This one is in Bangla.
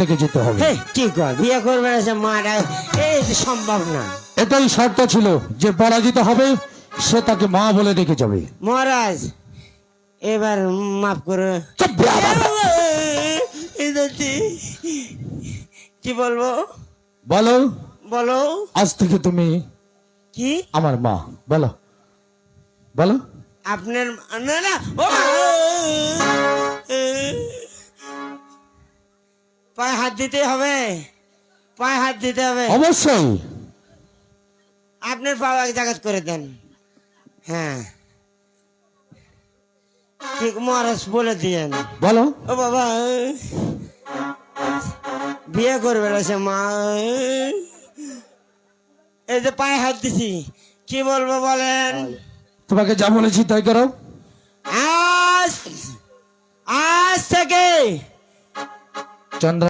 থেকে যেতে হবে। কি কর বিয়ে করবে না মারা এই সম্ভব না। এটাই শর্ত ছিল যে পরাজিত হবে সে তাকে মা বলে ডেকে যাবে। মহারাজ এবার মাফ করে। কি বলব? বলো। বলো। আজ থেকে তুমি কি? আমার মা বলো। বলো। আপনার না না দিতে হবে। পায়ে হাত দিতে হবে। অবশ্যই। আপনার পাও এক জায়গা করে দেন। হ্যাঁ। ঠিক মহারাজ বলে দিয়েন। বলো। ও বাবা বিয়ে করবে সে মা। এই যে পায়ে হাত দিছি কি বলব বলেন? তোমাকে যা বলেছি তাই করো। আজ আজ থেকে চন্দ্র